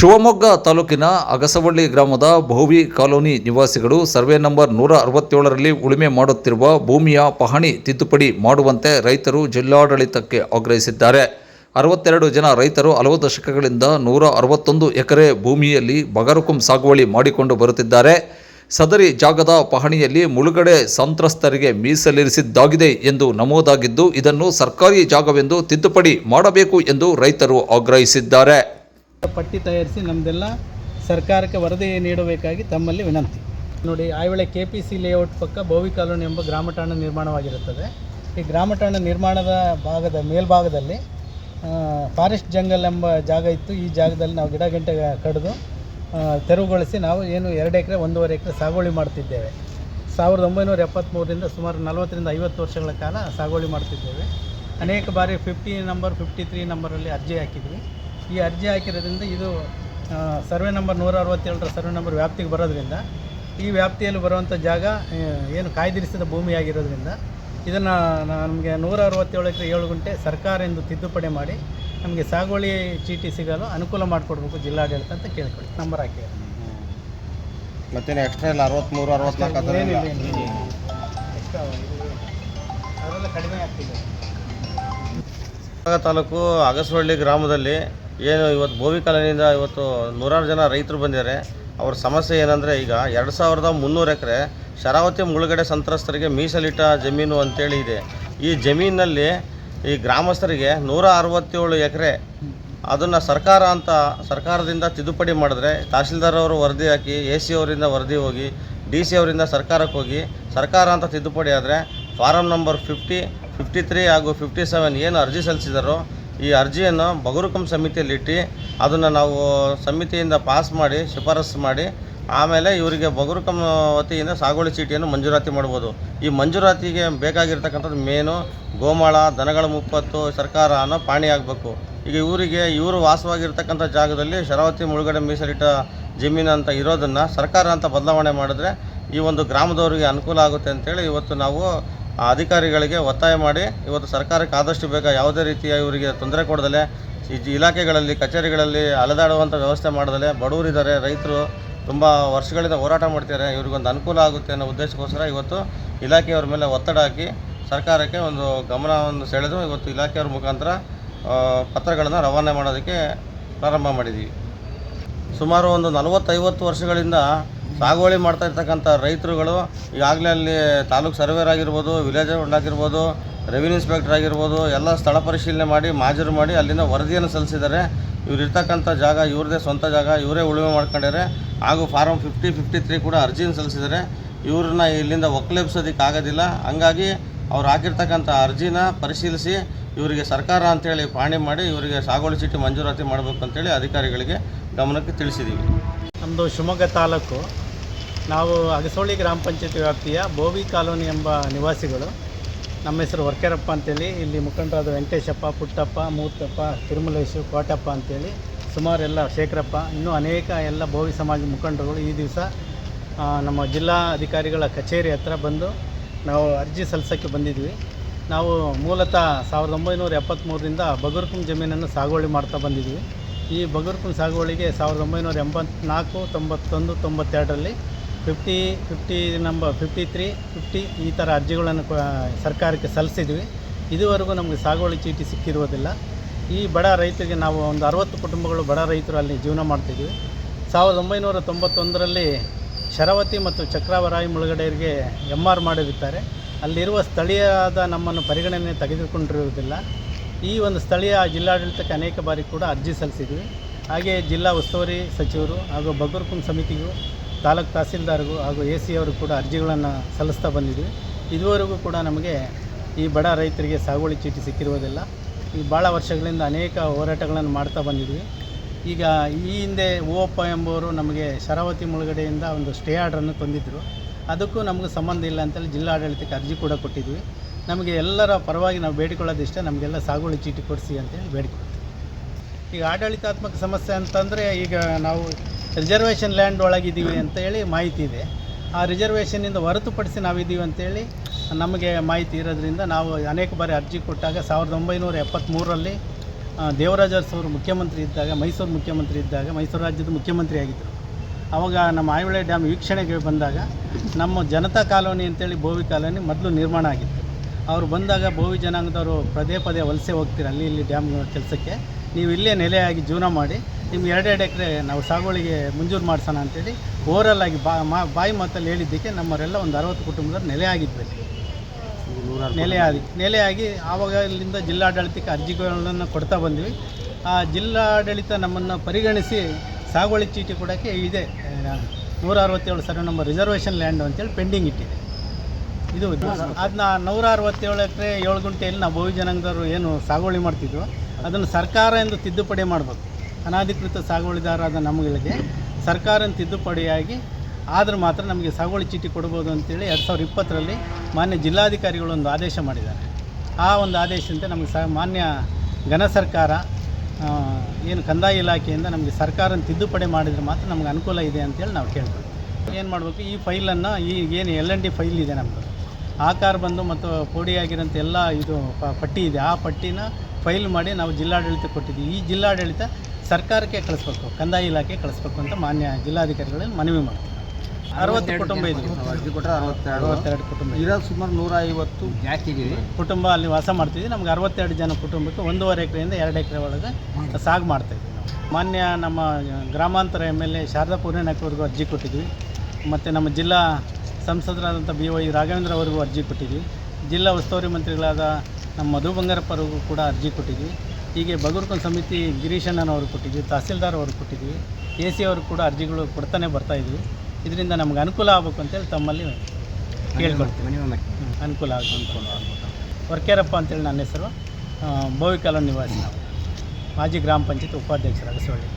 ಶಿವಮೊಗ್ಗ ತಾಲೂಕಿನ ಅಗಸವಳ್ಳಿ ಗ್ರಾಮದ ಭೋವಿ ಕಾಲೋನಿ ನಿವಾಸಿಗಳು ಸರ್ವೆ ನಂಬರ್ ನೂರ ಅರವತ್ತೇಳರಲ್ಲಿ ಉಳುಮೆ ಮಾಡುತ್ತಿರುವ ಭೂಮಿಯ ಪಹಣಿ ತಿದ್ದುಪಡಿ ಮಾಡುವಂತೆ ರೈತರು ಜಿಲ್ಲಾಡಳಿತಕ್ಕೆ ಆಗ್ರಹಿಸಿದ್ದಾರೆ. ಅರವತ್ತೆರಡು ಜನ ರೈತರು ಹಲವು ದಶಕಗಳಿಂದ ನೂರ ಅರವತ್ತೊಂದು ಎಕರೆ ಭೂಮಿಯಲ್ಲಿ ಬಗರುಕುಂ ಸಾಗುವಳಿ ಮಾಡಿಕೊಂಡು ಬರುತ್ತಿದ್ದಾರೆ. ಸದರಿ ಜಾಗದ ಪಹಣಿಯಲ್ಲಿ ಮುಳುಗಡೆ ಸಂತ್ರಸ್ತರಿಗೆ ಮೀಸಲಿರಿಸಿದ್ದಾಗಿದೆ ಎಂದು ನಮೂದಾಗಿದ್ದು, ಇದನ್ನು ಸರ್ಕಾರಿ ಜಾಗವೆಂದು ತಿದ್ದುಪಡಿ ಮಾಡಬೇಕು ಎಂದು ರೈತರು ಆಗ್ರಹಿಸಿದ್ದಾರೆ. ಪಟ್ಟಿ ತಯಾರಿಸಿ ನಮ್ಮದೆಲ್ಲ ಸರ್ಕಾರಕ್ಕೆ ವರದಿ ನೀಡಬೇಕಾಗಿ ತಮ್ಮಲ್ಲಿ ವಿನಂತಿ. ನೋಡಿ ಆಯೊಳೆ ಕೆ ಪಿ ಸಿ ಲೇಔಟ್ ಪಕ್ಕ ಬೋವಿ ಕಾಲೋನಿ ಎಂಬ ಗ್ರಾಮಠಾಣ ನಿರ್ಮಾಣವಾಗಿರುತ್ತದೆ. ಈ ಗ್ರಾಮಠಾಣ ನಿರ್ಮಾಣದ ಭಾಗದ ಮೇಲ್ಭಾಗದಲ್ಲಿ ಫಾರೆಸ್ಟ್ ಜಂಗಲ್ ಎಂಬ ಜಾಗ ಇತ್ತು. ಈ ಜಾಗದಲ್ಲಿ ನಾವು ಗಿಡ ಗಂಟೆ ಕಡಿದು ತೆರವುಗೊಳಿಸಿ ನಾವು ಏನು ಎರಡು ಎಕರೆ, ಒಂದೂವರೆ ಎಕರೆ ಸಾಗುವಳಿ ಮಾಡ್ತಿದ್ದೇವೆ. ಸಾವಿರದ ಒಂಬೈನೂರ ಎಪ್ಪತ್ತ್ಮೂರರಿಂದ ಸುಮಾರು ನಲವತ್ತರಿಂದ ಐವತ್ತು ವರ್ಷಗಳ ಕಾಲ ಸಾಗುವಳಿ ಮಾಡ್ತಿದ್ದೇವೆ. ಅನೇಕ ಬಾರಿ ಫಿಫ್ಟಿ ನಂಬರ್ ಫಿಫ್ಟಿ ತ್ರೀ ನಂಬರಲ್ಲಿ ಅರ್ಜಿ ಹಾಕಿದ್ವಿ. ಈ ಅರ್ಜಿ ಹಾಕಿರೋದ್ರಿಂದ ಇದು ಸರ್ವೆ ನಂಬರ್ ನೂರ ಅರವತ್ತೇಳರ ಸರ್ವೆ ನಂಬರ್ ವ್ಯಾಪ್ತಿಗೆ ಬರೋದ್ರಿಂದ ಈ ವ್ಯಾಪ್ತಿಯಲ್ಲಿ ಬರುವಂಥ ಜಾಗ ಏನು ಕಾಯ್ದಿರಿಸಿದ ಭೂಮಿಯಾಗಿರೋದ್ರಿಂದ ಇದನ್ನು ನಮಗೆ ನೂರ ಅರವತ್ತೇಳು ಎಕರೆ ಏಳು ಗುಂಟೆ ಸರ್ಕಾರ ಎಂದು ತಿದ್ದುಪಡಿ ಮಾಡಿ ನಮಗೆ ಸಾಗುವಳಿ ಚೀಟಿ ಸಿಗಲು ಅನುಕೂಲ ಮಾಡಿಕೊಡ್ಬೇಕು ಜಿಲ್ಲಾಡಳಿತ ಅಂತ ಕೇಳ್ಕೊಳ್ಳಿ. ನಂಬರ್ ಹಾಕಿ. ಮತ್ತೇನು ಎಕ್ಸ್ಟ್ರಾ ಇಲ್ಲ ಅರವತ್ತ್ಮೂರು ಅರವತ್ತ್ನಾಲ್ಕು? ಅದೆಲ್ಲ ಕಡಿಮೆ ಆಗ್ತಿದೆ. ತಾಲೂಕು ಅಗಸವಳ್ಳಿ ಗ್ರಾಮದಲ್ಲಿ ಏನು, ಇವತ್ತು ಭೋವಿ ಇವತ್ತು ನೂರಾರು ಜನ ರೈತರು ಬಂದಿದ್ದಾರೆ. ಅವ್ರ ಸಮಸ್ಯೆ ಏನಂದರೆ ಈಗ ಎರಡು ಸಾವಿರದ ಮುನ್ನೂರು ಎಕರೆ ಶರಾವತಿ ಮುಳುಗಡೆ ಸಂತ್ರಸ್ತರಿಗೆ ಮೀಸಲಿಟ್ಟ ಜಮೀನು ಅಂತೇಳಿ ಇದೆ. ಈ ಜಮೀನಿನಲ್ಲಿ ಈ ಗ್ರಾಮಸ್ಥರಿಗೆ ನೂರ ಅರವತ್ತೇಳು ಎಕರೆ ಅದನ್ನು ಸರ್ಕಾರ ಅಂತ ಸರ್ಕಾರದಿಂದ ತಿದ್ದುಪಡಿ ಮಾಡಿದ್ರೆ ತಹಶೀಲ್ದಾರ್ ಅವರು ವರದಿ ಹಾಕಿ, ಎ ಸಿ ಅವರಿಂದ ವರದಿ ಹೋಗಿ, ಡಿ ಸಿ ಅವರಿಂದ ಸರ್ಕಾರಕ್ಕೆ ಹೋಗಿ ಸರ್ಕಾರ ಅಂತ ತಿದ್ದುಪಡಿ ಆದರೆ form number fifty fifty three ಹಾಗೂ ಫಿಫ್ಟಿ ಸೆವೆನ್ ಏನು ಅರ್ಜಿ ಸಲ್ಲಿಸಿದಾರೋ ಈ ಅರ್ಜಿಯನ್ನು ಬಗರುಕಂ ಸಮಿತಿಯಲ್ಲಿಟ್ಟು ಅದನ್ನು ನಾವು ಸಮಿತಿಯಿಂದ ಪಾಸ್ ಮಾಡಿ ಶಿಫಾರಸ್ಸು ಮಾಡಿ, ಆಮೇಲೆ ಇವರಿಗೆ ಬಗರುಕಂ ವತಿಯಿಂದ ಸಾಗುವಳಿ ಚೀಟಿಯನ್ನು ಮಂಜೂರಾತಿ ಮಾಡ್ಬೋದು. ಈ ಮಂಜೂರಾತಿಗೆ ಬೇಕಾಗಿರ್ತಕ್ಕಂಥದ್ದು ಮೇನು, ಗೋಮಾಳ, ದನಗಳ ಮುಪ್ಪತ್ತು, ಸರ್ಕಾರ ಅನ್ನೋ ಪಾಣಿ ಆಗಬೇಕು. ಈಗ ಇವರಿಗೆ, ಇವರು ವಾಸವಾಗಿರ್ತಕ್ಕಂಥ ಜಾಗದಲ್ಲಿ ಶರಾವತಿ ಮುಳುಗಡೆ ಮೀಸಲಿಟ್ಟ ಜಮೀನು ಅಂತ ಇರೋದನ್ನು ಸರ್ಕಾರ ಅಂತ ಬದಲಾವಣೆ ಮಾಡಿದ್ರೆ ಈ ಒಂದು ಗ್ರಾಮದವರಿಗೆ ಅನುಕೂಲ ಆಗುತ್ತೆ ಅಂತೇಳಿ ಇವತ್ತು ನಾವು ಆ ಅಧಿಕಾರಿಗಳಿಗೆ ಒತ್ತಾಯ ಮಾಡಿ, ಇವತ್ತು ಸರ್ಕಾರಕ್ಕೆ ಆದಷ್ಟು ಬೇಗ ಯಾವುದೇ ರೀತಿಯ ಇವರಿಗೆ ತೊಂದರೆ ಕೊಡದಲೆ ಜಿ- ಇಲಾಖೆಗಳಲ್ಲಿ, ಕಚೇರಿಗಳಲ್ಲಿ ಅಲೆದಾಡುವಂಥ ವ್ಯವಸ್ಥೆ ಮಾಡದಲೆ ಬಡವರಿದ್ದಾರೆ, ರೈತರು ತುಂಬ ವರ್ಷಗಳಿಂದ ಹೋರಾಟ ಮಾಡ್ತಾರೆ ಇವ್ರಿಗೊಂದು ಅನುಕೂಲ ಆಗುತ್ತೆ ಅನ್ನೋ ಉದ್ದೇಶಕ್ಕೋಸ್ಕರ ಇವತ್ತು ಇಲಾಖೆಯವ್ರ ಮೇಲೆ ಒತ್ತಡ ಹಾಕಿ ಸರ್ಕಾರಕ್ಕೆ ಒಂದು ಗಮನವನ್ನು ಸೆಳೆದು ಇವತ್ತು ಇಲಾಖೆಯವ್ರ ಮುಖಾಂತರ ಪತ್ರಗಳನ್ನು ರವಾನೆ ಮಾಡೋದಕ್ಕೆ ಪ್ರಾರಂಭ ಮಾಡಿದ್ದೀವಿ ಸುಮಾರು ಒಂದು ನಲವತ್ತೈವತ್ತು ವರ್ಷಗಳಿಂದ ಸಾಗುವಳಿ ಮಾಡ್ತಾ ಇರ್ತಕ್ಕಂಥ ರೈತರುಗಳು ಈಗಾಗಲೇ ಅಲ್ಲಿ ತಾಲೂಕು ಸರ್ವೇರ್ ಆಗಿರ್ಬೋದು, ವಿಲೇಜ್ ಆಗಿರ್ಬೋದು, ರೆವಿನ್ಯೂ ಇನ್ಸ್ಪೆಕ್ಟರ್ ಆಗಿರ್ಬೋದು, ಎಲ್ಲ ಸ್ಥಳ ಪರಿಶೀಲನೆ ಮಾಡಿ, ಮಾಜರು ಮಾಡಿ ಅಲ್ಲಿಂದ ವರದಿಯನ್ನು ಸಲ್ಲಿಸಿದ್ದಾರೆ. ಇವ್ರು ಇರ್ತಕ್ಕಂಥ ಜಾಗ ಇವ್ರದೇ ಸ್ವಂತ ಜಾಗ, ಇವರೇ ಉಳುಮೆ ಮಾಡ್ಕೊಂಡಿದ್ದಾರೆ. ಹಾಗೂ ಫಾರಂ ಫಿಫ್ಟಿ ಫಿಫ್ಟಿ ತ್ರೀ ಕೂಡ ಅರ್ಜಿಯನ್ನು ಸಲ್ಲಿಸಿದ್ದಾರೆ. ಇವ್ರನ್ನ ಇಲ್ಲಿಂದ ಒಕ್ಕಲೆಬ್ಸೋದಕ್ಕೆ ಆಗೋದಿಲ್ಲ. ಹಂಗಾಗಿ ಅವ್ರು ಹಾಕಿರ್ತಕ್ಕಂಥ ಅರ್ಜಿನ ಪರಿಶೀಲಿಸಿ ಇವರಿಗೆ ಸರ್ಕಾರ ಅಂತೇಳಿ ಪಾಣಿ ಮಾಡಿ ಇವರಿಗೆ ಸಾಗುವಳಿ ಚೀಟಿ ಮಂಜೂರಾತಿ ಮಾಡಬೇಕು ಅಂತೇಳಿ ಅಧಿಕಾರಿಗಳಿಗೆ ಗಮನಕ್ಕೆ ತಿಳಿಸಿದ್ದೀವಿ ನಮ್ಮದು ಶಿವಮೊಗ್ಗ ತಾಲೂಕು ನಾವು ಅಗಸೋಳಿ ಗ್ರಾಮ ಪಂಚಾಯತಿ ವ್ಯಾಪ್ತಿಯ ಬೋವಿ ಕಾಲೋನಿ ಎಂಬ ನಿವಾಸಿಗಳು. ನಮ್ಮ ಹೆಸರು ವರ್ಕೇರಪ್ಪ ಅಂತೇಳಿ, ಇಲ್ಲಿ ಮುಖಂಡರಾದ ವೆಂಕಟೇಶಪ್ಪ, ಪುಟ್ಟಪ್ಪ, ಮೂರ್ತಪ್ಪ, ತಿರುಮಲೇಶು, ಕೋಟಪ್ಪ ಅಂತೇಳಿ ಸುಮಾರು ಎಲ್ಲ ಶೇಖರಪ್ಪ, ಇನ್ನೂ ಅನೇಕ ಎಲ್ಲ ಬೋವಿ ಸಮಾಜ ಮುಖಂಡರುಗಳು ಈ ದಿವಸ ನಮ್ಮ ಜಿಲ್ಲಾ ಅಧಿಕಾರಿಗಳ ಕಚೇರಿ ಹತ್ರ ಬಂದು ನಾವು ಅರ್ಜಿ ಸಲ್ಲಿಸೋಕ್ಕೆ ಬಂದಿದ್ವಿ. ನಾವು ಮೂಲತಃ ಸಾವಿರದ ಒಂಬೈನೂರ ಎಪ್ಪತ್ತ್ಮೂರರಿಂದ ಬಗರ್ಕುಂ ಜಮೀನನ್ನು ಸಾಗುವಳಿ ಮಾಡ್ತಾ ಬಂದಿದ್ವಿ. ಈ ಬಗರ್ಕುಂ ಸಾಗುವಳಿಗೆ ಸಾವಿರದ ಒಂಬೈನೂರ ಎಂಬತ್ನಾಲ್ಕು, ತೊಂಬತ್ತೊಂದು, ತೊಂಬತ್ತೆರಡರಲ್ಲಿ fifty fifty number fifty three fifty ಈ ಥರ ಅರ್ಜಿಗಳನ್ನು ಸರ್ಕಾರಕ್ಕೆ ಸಲ್ಲಿಸಿದ್ವಿ. ಇದುವರೆಗೂ ನಮಗೆ ಸಾಗುವಳಿ ಚೀಟಿ ಸಿಕ್ಕಿರುವುದಿಲ್ಲ. ಈ ಬಡ ರೈತರಿಗೆ ನಾವು ಒಂದು ಅರವತ್ತು ಕುಟುಂಬಗಳು ಬಡ ರೈತರು ಅಲ್ಲಿ ಜೀವನ ಮಾಡ್ತಿದ್ವಿ. ಸಾವಿರದ ಒಂಬೈನೂರ ತೊಂಬತ್ತೊಂದರಲ್ಲಿ ಶರಾವತಿ ಮತ್ತು ಚಕ್ರಾವರಾಯಿ ಮುಳುಗಡೆಯರಿಗೆ ಎಂ ಆರ್ ಮಾಡಿರುತ್ತಾರೆ. ಅಲ್ಲಿರುವ ಸ್ಥಳೀಯದ ನಮ್ಮನ್ನು ಪರಿಗಣನೆ ತೆಗೆದುಕೊಂಡಿರುವುದಿಲ್ಲ. ಈ ಒಂದು ಸ್ಥಳೀಯ ಜಿಲ್ಲಾಡಳಿತಕ್ಕೆ ಅನೇಕ ಬಾರಿ ಕೂಡ ಅರ್ಜಿ ಸಲ್ಲಿಸಿದ್ವಿ. ಹಾಗೆ ಜಿಲ್ಲಾ ಉಸ್ತುವಾರಿ ಸಚಿವರು ಹಾಗೂ ಬಗರ್ಕುಂ ಸಮಿತಿಗೂ ತಾಲೂಕು ತಹಸೀಲ್ದಾರ್ಗೂ ಹಾಗೂ ಎ ಸಿ ಅವರು ಕೂಡ ಅರ್ಜಿಗಳನ್ನು ಸಲ್ಲಿಸ್ತಾ ಬಂದಿದ್ವಿ. ಇದುವರೆಗೂ ಕೂಡ ನಮಗೆ ಈ ಬಡ ರೈತರಿಗೆ ಸಾಗುವಳಿ ಚೀಟಿ ಸಿಕ್ಕಿರುವುದಿಲ್ಲ. ಈ ಭಾಳ ವರ್ಷಗಳಿಂದ ಅನೇಕ ಹೋರಾಟಗಳನ್ನು ಮಾಡ್ತಾ ಬಂದಿದ್ವಿ. ಈಗ ಈ ಹಿಂದೆ ಓಪ್ಪ ಎಂಬುವರು ನಮಗೆ ಶರಾವತಿ ಮುಳುಗಡೆಯಿಂದ ಒಂದು ಸ್ಟೇ ಆರ್ಡ್ರನ್ನು ತಂದಿದ್ದರು ಅದಕ್ಕೂ ನಮಗೆ ಸಂಬಂಧ ಇಲ್ಲ ಅಂತೇಳಿ ಜಿಲ್ಲಾಡಳಿತಕ್ಕೆ ಅರ್ಜಿ ಕೂಡ ಕೊಟ್ಟಿದ್ವಿ. ನಮಗೆ ಎಲ್ಲರ ಪರವಾಗಿ ನಾವು ಬೇಡಿಕೊಳ್ಳೋದಿಷ್ಟೇ ನಮಗೆಲ್ಲ ಸಾಗುವಳಿ ಚೀಟಿ ಕೊಡಿಸಿ ಅಂತೇಳಿ ಬೇಡಿಕೊಡ್ತೀವಿ ಈಗ ಆಡಳಿತಾತ್ಮಕ ಸಮಸ್ಯೆ ಅಂತಂದರೆ ಈಗ ನಾವು ರಿಸರ್ವೇಷನ್ ಲ್ಯಾಂಡ್ ಒಳಗಿದ್ದೀವಿ ಅಂತೇಳಿ ಮಾಹಿತಿ ಇದೆ. ಆ ರಿಸರ್ವೇಷನ್ನಿಂದ ಹೊರತುಪಡಿಸಿ ನಾವಿದ್ದೀವಿ ಅಂತೇಳಿ ನಮಗೆ ಮಾಹಿತಿ ಇರೋದ್ರಿಂದ ನಾವು ಅನೇಕ ಬಾರಿ ಅರ್ಜಿ ಕೊಟ್ಟಾಗ ಸಾವಿರದ ಒಂಬೈನೂರ ಎಪ್ಪತ್ತ್ಮೂರರಲ್ಲಿ ದೇವರಾಜ ಅರಸು ಅವರು ಮುಖ್ಯಮಂತ್ರಿ ಇದ್ದಾಗ, ಮೈಸೂರು ಮುಖ್ಯಮಂತ್ರಿ ಇದ್ದಾಗ, ಮೈಸೂರು ರಾಜ್ಯದ ಮುಖ್ಯಮಂತ್ರಿ ಆಗಿದ್ದರು ಅವಾಗ ನಮ್ಮ ಆಯುಳೆ ಡ್ಯಾಮ್ ವೀಕ್ಷಣೆಗೆ ಬಂದಾಗ ನಮ್ಮ ಜನತಾ ಕಾಲೋನಿ ಅಂತೇಳಿ ಬೋವಿ ಕಾಲೋನಿ ಮೊದಲು ನಿರ್ಮಾಣ ಆಗಿತ್ತು. ಅವರು ಬಂದಾಗ ಬೋವಿ ಜನಾಂಗದವರು ಪದೇ ಪದೇ ವಲಸೆ ಹೋಗ್ತೀರ ಅಲ್ಲಿ ಇಲ್ಲಿ ಡ್ಯಾಮ್ ಕೆಲಸಕ್ಕೆ. ನೀವು ಇಲ್ಲೇ ನೆಲೆಯಾಗಿ ಜೀವನ ಮಾಡಿ ನಿಮ್ಗೆ ಎರಡೆರಡು ಎಕರೆ ನಾವು ಸಾಗುವಳಿಗೆ ಮಂಜೂರು ಮಾಡಿಸೋಣ ಅಂತೇಳಿ ಓವರಲ್ ಆಗಿ ಬಾ ಮಾ ಬಾಯಿ ಮಾತಲ್ಲಿ ಹೇಳಿದ್ದಕ್ಕೆ ನಮ್ಮವರೆಲ್ಲ ಒಂದು ಅರವತ್ತು ಕುಟುಂಬದವ್ರು ನೆಲೆ ಆಗಿದ್ವಿ. ನೆಲೆಯಾಗಿ ನೆಲೆಯಾಗಿ ಆವಾಗ ಇಲ್ಲಿಂದ ಜಿಲ್ಲಾಡಳಿತಕ್ಕೆ ಅರ್ಜಿಗಳನ್ನು ಕೊಡ್ತಾ ಬಂದ್ವಿ. ಆ ಜಿಲ್ಲಾಡಳಿತ ನಮ್ಮನ್ನು ಪರಿಗಣಿಸಿ ಸಾಗುವಳಿ ಚೀಟಿ ಕೊಡೋಕ್ಕೆ ಇದೆ. ನೂರ ಅರವತ್ತೇಳು ಸರ್ವೆ ನಂಬರ್ ರಿಸರ್ವೇಷನ್ ಲ್ಯಾಂಡ್ ಅಂತೇಳಿ ಪೆಂಡಿಂಗ್ ಇಟ್ಟಿದೆ. ಇದು ಅದನ್ನ ನೂರ ಅರವತ್ತೇಳು ಎಕರೆ ಏಳು ಗುಂಟೆಯಲ್ಲಿ ನಾವು ಬೋವಿ ಜನಾಂಗದವರು ಏನು ಸಾಗುವಳಿ ಮಾಡ್ತಿದ್ವೋ ಅದನ್ನು ಸರ್ಕಾರ ಎಂದು ತಿದ್ದುಪಡಿ ಮಾಡಬೇಕು. ಅನಾಧಿಕೃತ ಸಾಗುವಳಿದಾರರಾದ ನಮ್ಗಳಿಗೆ ಸರ್ಕಾರ ತಿದ್ದುಪಡಿಯಾಗಿ ಆದ್ರೆ ಮಾತ್ರ ನಮಗೆ ಸಾಗುವಳಿ ಚೀಟಿ ಕೊಡ್ಬೋದು ಅಂತೇಳಿ ಎರಡು ಸಾವಿರದ ಇಪ್ಪತ್ತರಲ್ಲಿ ಮಾನ್ಯ ಜಿಲ್ಲಾಧಿಕಾರಿಗಳು ಒಂದು ಆದೇಶ ಮಾಡಿದ್ದಾರೆ. ಆ ಒಂದು ಆದೇಶದಂತೆ ನಮಗೆ ಸ ಮಾನ್ಯ ಘನ ಸರ್ಕಾರ ಏನು ಕಂದಾಯ ಇಲಾಖೆಯಿಂದ ನಮಗೆ ಸರ್ಕಾರ ತಿದ್ದುಪಡಿ ಮಾಡಿದರೆ ಮಾತ್ರ ನಮಗೆ ಅನುಕೂಲ ಇದೆ ಅಂತೇಳಿ ನಾವು ಕೇಳ್ಬೋದು ಏನು ಮಾಡಬೇಕು, ಈ ಫೈಲನ್ನು ಈ ಏನು ಎಲ್ ಎನ್ ಡಿ ಫೈಲ್ ಇದೆ ನಮ್ಮದು ಆಕಾರ ಬಂದು ಮತ್ತು ಪೋಡಿಯಾಗಿರೋಂಥ ಎಲ್ಲ ಇದು ಪಟ್ಟಿ ಇದೆ. ಆ ಪಟ್ಟಿನ ಫೈಲ್ ಮಾಡಿ ನಾವು ಜಿಲ್ಲಾಡಳಿತ ಕೊಟ್ಟಿದ್ದೀವಿ. ಈ ಜಿಲ್ಲಾಡಳಿತ ಸರ್ಕಾರಕ್ಕೆ ಕಳಿಸ್ಬೇಕು ಕಂದಾಯ ಇಲಾಖೆ ಕಳಿಸ್ಬೇಕು ಅಂತ ಮಾನ್ಯ ಜಿಲ್ಲಾಧಿಕಾರಿಗಳಲ್ಲಿ ಮನವಿ ಮಾಡ್ತೀವಿ ಅರವತ್ತು ಕುಟುಂಬ ಇದೆ ಅರ್ಜಿ ಕೊಟ್ಟರೆ ಅರವತ್ತೆರಡು. ಅರವತ್ತೆರಡು ಕುಟುಂಬ. ಇರೋದು ಸುಮಾರು ನೂರ ಐವತ್ತು ಜಾಸ್ತಿ ಕುಟುಂಬ. ಅಲ್ಲಿ ವಾಸ ಮಾಡ್ತಿದ್ವಿ ನಮ್ಗೆ ಅರವತ್ತೆರಡು ಜನ ಕುಟುಂಬಕ್ಕೆ ಒಂದೂವರೆ ಎಕರೆಯಿಂದ ಎರಡು ಎಕರೆ ಒಳಗೆ ಸಾಗು ಮಾಡ್ತಾಯಿದ್ವಿ ನಾವು. ಮಾನ್ಯ ನಮ್ಮ ಗ್ರಾಮಾಂತರ ಎಂ ಎಲ್ ಎ ಶಾರದಾ ಪೂರ್ಣನಕ್ಕವ್ರಿಗೂ ಅರ್ಜಿ ಕೊಟ್ಟಿದ್ವಿ. ಮತ್ತು ನಮ್ಮ ಜಿಲ್ಲಾ ಸಂಸದರಾದಂಥ ಬಿ ವೈ ರಾಘವೇಂದ್ರ ಅವರಿಗೂ ಅರ್ಜಿ ಕೊಟ್ಟಿದ್ವಿ. ಜಿಲ್ಲಾ ಉಸ್ತುವಾರಿ ಮಂತ್ರಿಗಳಾದ ನಮ್ಮ ಮಧು ಬಂಗಾರಪ್ಪರಿಗೂ ಕೂಡ ಅರ್ಜಿ ಕೊಟ್ಟಿದ್ವಿ. ಹೀಗೆ ಬಗರ್ಕೊಂಡ್ ಸಮಿತಿ ಗಿರೀಶಣ್ಣನವ್ರಿಗೆ ಕೊಟ್ಟಿದ್ವಿ ತಹಸೀಲ್ದಾರ್ ಅವ್ರಿಗೆ ಕೊಟ್ಟಿದ್ವಿ ಎ ಸಿ ಅವ್ರಿಗೆ ಕೂಡ ಅರ್ಜಿಗಳು ಕೊಡ್ತಾನೆ ಬರ್ತಾಯಿದ್ವಿ ಇದರಿಂದ ನಮ್ಗೆ ಅನುಕೂಲ ಆಗಬೇಕು ಅಂತೇಳಿ ತಮ್ಮಲ್ಲಿ ಕೇಳ್ಕೊಳ್ತೀವಿ. ಅನುಕೂಲ ಆಗ ಅನುಕೂಲ ಆಗ್ಬೋದು ವರ್ಕೇರಪ್ಪ ಅಂತೇಳಿ ನನ್ನ ಹೆಸರು. ಕಾಲೋನಿ ನಿವಾಸಿ ನಾವು. ಮಾಜಿ ಗ್ರಾಮ ಪಂಚಾಯತ್ ಉಪಾಧ್ಯಕ್ಷರು ಅಗಸವಳ್ಳಿ